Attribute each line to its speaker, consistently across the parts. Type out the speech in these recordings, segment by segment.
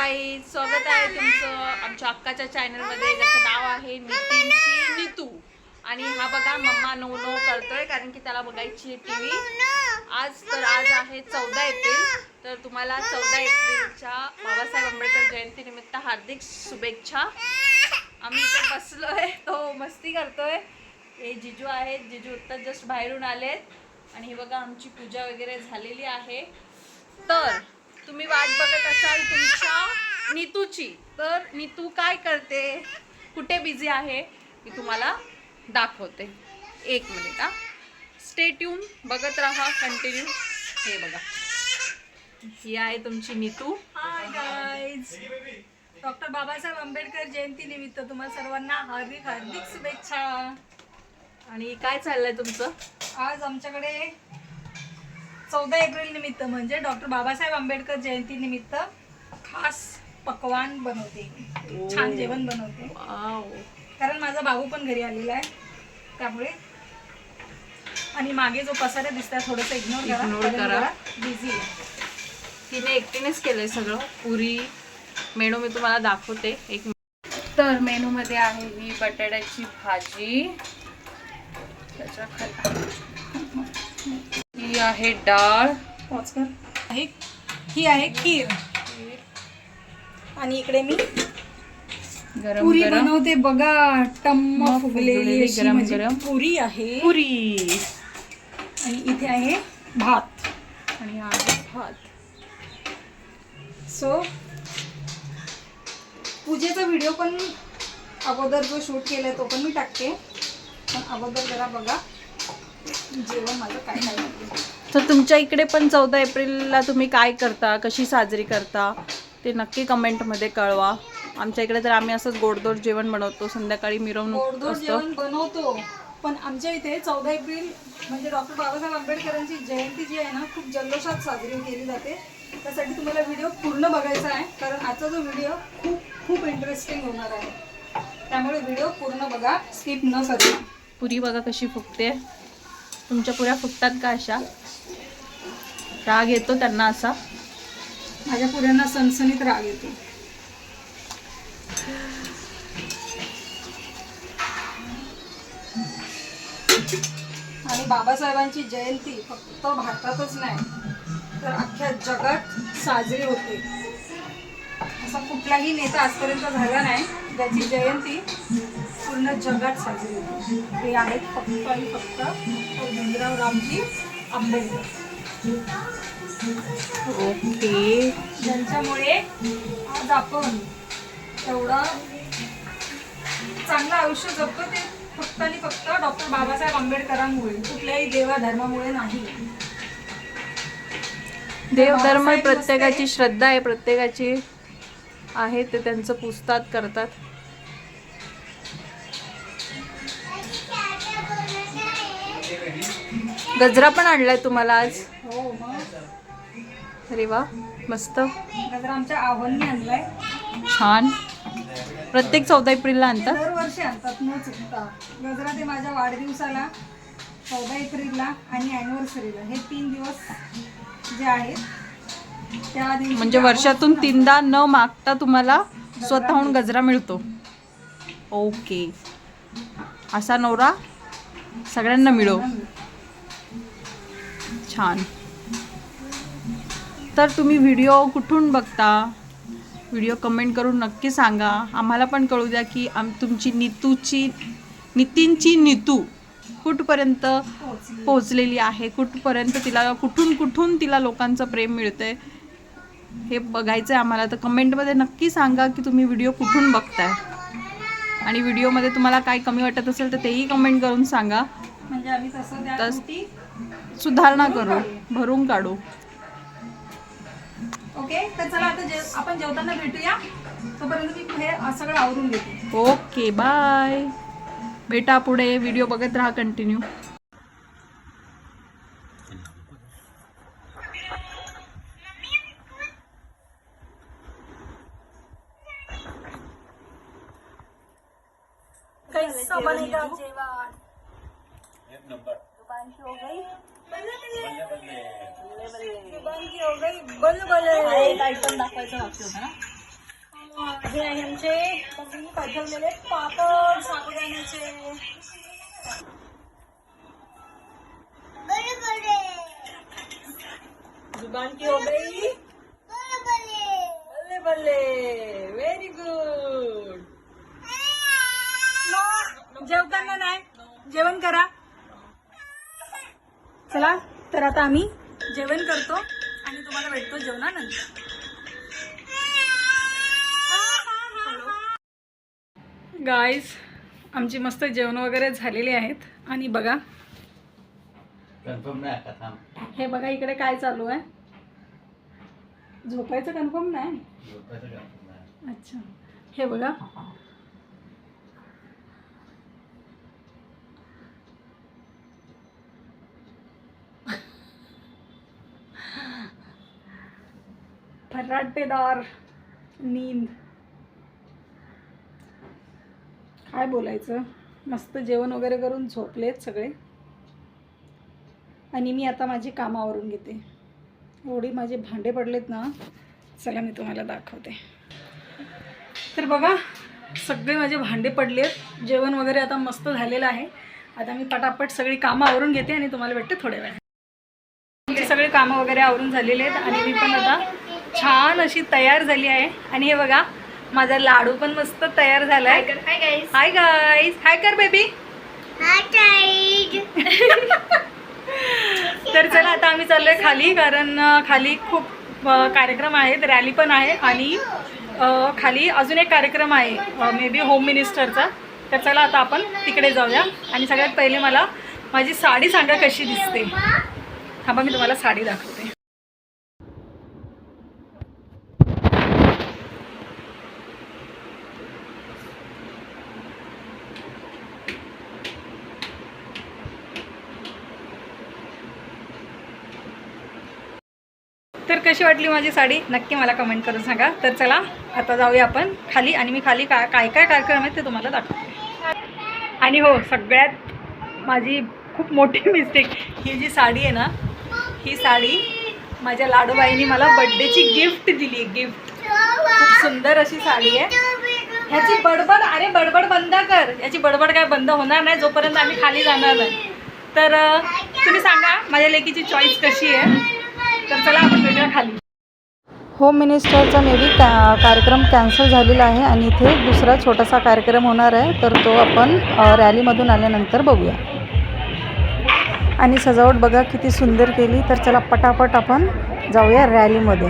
Speaker 1: Guys स्वागत आहे तुमचं आमच्या अक्काच्या चॅनलमध्ये ज्याचं नाव आहे नितीनची नीतू. आणि हा बघा मम्मा नो नो करतोय कारण की त्याला बघायची टी व्ही आज तर आज आहे चौदा एप्रिल. तर तुम्हाला चौदा एप्रिलच्या बाबासाहेब आंबेडकर जयंती निमित्त हार्दिक शुभेच्छा. आम्ही इथे बसलोय. तो मस्ती करतोय. हे जिजू आहेत. जिजू उत्तर जस्ट बाहेरून आलेत. आणि हे बघा आमची पूजा वगैरे झालेली आहे. तर तुम्ही वाट बघत असाल तुमच्या नीतूची. तर नीतू काय करते? कुठे बिझी आहे? मी तुम्हाला दाखवते. एक मिनिट हा. स्टेट येऊन बघत राहा कंटिन्यू हे बघा. ही आहे तुमची Neetu.
Speaker 2: Hi guys doctor Babasaheb Ambedkar Jayanti निमित्त तुम्हाला सर्वांना हार्दिक हार्दिक शुभेच्छा.
Speaker 1: आणि काय चाललंय तुमचं?
Speaker 2: आज आमच्याकडे चौदा एप्रिल निमित्त म्हणजे डॉक्टर बाबासाहेब आंबेडकर जयंती निमित्त खास पकवान बनवते. छान जेवण बनवते. कारण माझा भाऊ पण घरी आलेला आहे. त्यामुळे आणि मागे जो पसारा दिसतोय थोडंसं इग्नोर
Speaker 1: करा.
Speaker 2: करा. बिझी
Speaker 1: तिने एकटीनेच केलंय सगळं. पुरी मेनू मी तुम्हाला दाखवते. एक मिनिट. तर मेनू मध्ये आहे ही बटाट्याची भाजी. त्याच्याखाली आहे डाळ.
Speaker 2: आहे. ही आहे खीर. आणि इकडे मी
Speaker 1: गरम
Speaker 2: पुरी
Speaker 1: गरम.
Speaker 2: बनवते बघा टम्म फुगलेली अशी
Speaker 1: गरम गरम.
Speaker 2: पुरी आहे.
Speaker 1: पुरी.
Speaker 2: आणि इथे आहे भात.
Speaker 1: आणि हा आहे भात.
Speaker 2: सो पूजेचा व्हिडिओ पण अगोदर जो शूट केलाय तो पण मी टाकते. पण अगोदर जरा बघा. जेवण माझं काय काय आहे.
Speaker 1: तर तुमच्या इकडे पण चौदा एप्रिलला तुम्ही काय करता? कशी साजरी करता? ते नक्की कमेंटमध्ये कळवा. आमच्या इकडे तर आम्ही असंच गोडधोड जेवण बनवतो. संध्याकाळी मिरवणूक
Speaker 2: जेवण बनवतो. पण आमच्या इथे चौदा एप्रिल म्हणजे डॉक्टर बाबासाहेब आंबेडकरांची जयंती जी आहे ना खूप जल्लोषात साजरी केली जाते. त्यासाठी तुम्हाला व्हिडिओ पूर्ण बघायचा आहे. कारण आजचा जो व्हिडिओ खूप खूप इंटरेस्टिंग होणार आहे. त्यामुळे व्हिडिओ पूर्ण बघा. स्किप न करता
Speaker 1: पुरी बघा कशी फुगते. तुमच्या पुऱ्या फुटतात का अशा? राग येतो त्यांना असा?
Speaker 2: माझ्या पुऱ्यांना सणसणीत राग येतो. आणि बाबासाहेबांची जयंती फक्त भारतातच नाही तर अख्ख्या जगात साजरी होते. असा कुठलाही नेता आजपर्यंत झाला नाही ज्याची जयंती पूर्ण जगात साजरी होते. ते आहेत फक्त आणि फक्त भीमराव रामजी आंबेडकर.
Speaker 1: ओके.
Speaker 2: ज्यांच्यामुळे आज आपण एवढं चांगलं आयुष्य जगतो ते फक्त आणि फक्त डॉक्टर बाबासाहेब आंबेडकरांमुळे कुठल्याही देवा धर्मामुळे नाही.
Speaker 1: देवधर्म प्रत्येकाची श्रद्धा आहे प्रत्येकाची आहे ते त्यांचं पुस्तक करतात. गजरा पण आणलाय तुम्हाला आज.
Speaker 2: हो मग?
Speaker 1: अरे वा मस्त.
Speaker 2: गजरा आमच्या आव्हानने आणलाय.
Speaker 1: छान. प्रत्येक चौदा एप्रिलला आणतात?
Speaker 2: दरवर्षी आणतात न चुकता गजरा ते माझ्या वाढदिवसाला चौदा एप्रिलला आणि अॅनिव्हर्सरीला हे तीन दिवस जे आहेत त्या दिवशी
Speaker 1: म्हणजे वर्षातून तीनदा न मागता तुम्हाला स्वतःहून गजरा मिळतो. ओके. असा नवरा सगळ्यांना मिळो. छान. तर तुम्ही व्हिडिओ कुठून बघता? व्हिडिओ कमेंट करून नक्की सांगा. आम्हाला पण कळू द्या की आम तुमची नितूची नितीनची नितू कुठपर्यंत. पोहोचलेली आहे? कुठपर्यंत तिला कुठून कुठून तिला लोकांचं प्रेम मिळतंय? हे बघायचं आहे आम्हाला. तर कमेंटमध्ये नक्की सांगा की तुम्ही व्हिडिओ कुठून बघताय? आणि व्हिडिओमध्ये तुम्हाला काय कमी वाटत असेल तर तेही कमेंट करून सांगा.
Speaker 2: म्हणजे आम्ही तसं
Speaker 1: सुधारणा करू भरून काढू.
Speaker 2: ओके तर चला आता जेव आपण जेवताना भेटूया. तोपर्यंत मी हे सगळं आवरून घेते.
Speaker 1: Okay bye. बेटा पुढे व्हिडिओ बघत राहा कंटिन्यू
Speaker 2: कैसा बनेगा जेवण दुकान की हो गई। दुकान की हो गई। बल्ले बल्ले।
Speaker 1: एक आयटम दाखवायचा बाकी होता ना?
Speaker 2: हे आहे आमचे मम्मीने पाठवलेले पापड साबुदाण्याचे. जुबान की हो गई। बल्ले बल्ले। व्हेरी गुड जेवताना नाही? जेवण करा. चला तर आता आम्ही जेवण करतो आणि तुम्हाला भेटतो जेवणानंतर. गाईज आमची मस्त जेवण वगैरे झालेली आहेत. आणि बघा
Speaker 3: कन्फर्म नाही
Speaker 2: हे बघा इकडे काय चालू आहे. झोपायचं कन्फर्म नाही. अच्छा. हे बघा रट्टेदार नींद. काय बोलायचं? मस्त जेवण वगैरे करून झोपलेत सगळे. आणि मी आता माझी कामावरून घेते. एवढी माझे भांडे पडलेत ना चला मी तुम्हाला दाखवते. तर बघा सगळे माझे भांडे पडलेत. जेवण वगैरे आता मस्त झालेलं आहे. आता मी पटापट सगळी कामं आवरून घेते आणि तुम्हाला भेटते थोड्या वेळा सगळे कामं वगैरे आवरून झालेले आहेत आणि मी पण आता छान अशी तयार झाली आहे. आणि हे बघा माझा लाडू पण मस्त तयार झाला आहे हाय गाईज हाय कर बेबी तर चला आता आम्ही चाललोय खाली कारण खाली खूप कार्यक्रम आहेत रॅली पण आहे. आणि खाली अजून एक कार्यक्रम आहे मे बी होम मिनिस्टरचा तर चला आता आपण तिकडे जाऊया. आणि सगळ्यात पहिले मला माझी साडी सांगा कशी दिसते. थांबा मी तुम्हाला साडी दाखवते तर कशी वाटली माझी साडी? नक्की मला कमेंट करून सांगा. तर चला आता जाऊया आपण खाली आणि मी खाली का काय काय कार्यक्रम आहेत ते तुम्हाला दाखवते. आणि हो सगळ्यात माझी खूप मोठी मिस्टेक ही जी साडी आहे ना ही साडी माझ्या लाडूबाईंनी मला बड्डेची गिफ्ट दिली. गिफ्ट खूप सुंदर अशी साडी आहे. ह्याची बडबड अरे बडबड बंद कर. याची बडबड काय बंद होणार नाही जोपर्यंत आम्ही खाली जाणार नाही. तर तुम्ही सांगा माझ्या लेकीची चॉईस कशी आहे? तर चला आपण भेटूया खाली.
Speaker 4: होम मिनिस्टरचा मे बी का कार्यक्रम कॅन्सल झालेला आहे आणि इथे दुसरा छोटासा कार्यक्रम होणार आहे तर तो आपण रॅलीमधून आल्यानंतर बघूया. आणि सजावट बघा किती सुंदर केली तर चला पटापट आपण जाऊया रॅलीमध्ये.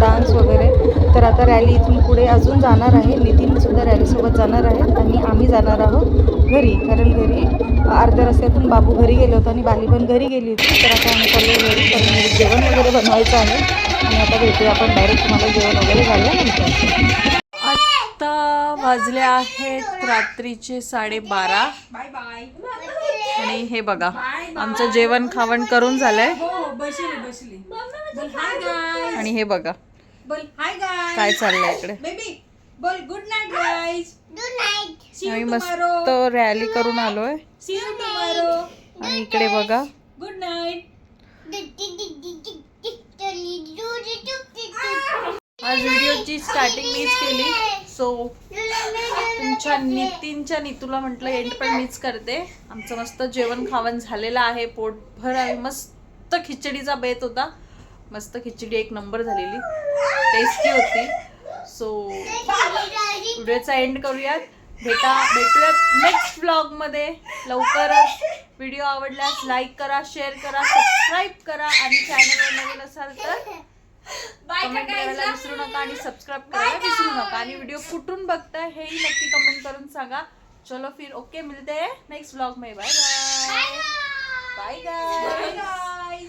Speaker 4: डान्स वगैरे. तर आता रॅली इथून पुढे अजून जाणार आहे. नितीनसुद्धा रॅलीसोबत जाणार आहे. आणि आम्ही जाणार आहोत घरी. कारण घरी अर्ध्या रस्त्यातून बाबू घरी गेलो होतो आणि बाली पण घरी गेली होती. तर आता आम्ही चाललो घरी. कारण घरी जेवण वगैरे बनवायचं आहे. आणि आता भेटूया आपण डायरेक्ट तुम्हाला जेवण वगैरे झाल्यानंतर.
Speaker 1: आत्ता वाजले आहेत रात्रीचे साडेबारा.
Speaker 2: बाय बाय
Speaker 1: आणि हे बघा आमचं जेवण खावण करून झालंय.
Speaker 2: हो हो बसली बसली. बोल हाय गाय
Speaker 1: आणि हे बघा.
Speaker 2: बोल हाय गाय
Speaker 1: काय चाललंय इकडे?
Speaker 2: बेबी बोल good night guys good night see
Speaker 1: आम्ही
Speaker 2: यू
Speaker 1: मस्त
Speaker 2: टुमारो
Speaker 1: रॅली करून आलोय.
Speaker 2: सी यू टुमारो
Speaker 1: आणि इकडे बघा.
Speaker 2: गुड नाईट
Speaker 1: आज व्हिडिओची स्टार्टिंग मीच केली. सो तुमच्या नितीनच्या नितूला म्हटलं एंड पण मीच करते. आमचं मस्त जेवण खावण झालेलं आहे. पोटभर आहे मस्त खिचडीचा बेत होता. मस्त खिचडी एक नंबर झालेली. टेस्टी होती. सो व्हिडिओचा एंड करूयात. भेटा भेटूयात नेक्स्ट ब्लॉगमध्ये लवकरच व्हिडिओ आवडल्यास लाईक करा शेअर करा सबस्क्राईब करा आणि चॅनलवर नवीन असाल तर कमेंट करायला विसरू नका आणि सबस्क्राईब करायला विसरू नका. आणि व्हिडिओ कुठून बघताय हेही नक्की कमेंट करून सांगा. चलो फिर. ओके मिलते. हैं नेक्स्ट ब्लॉग में बाय बाय बाय गाय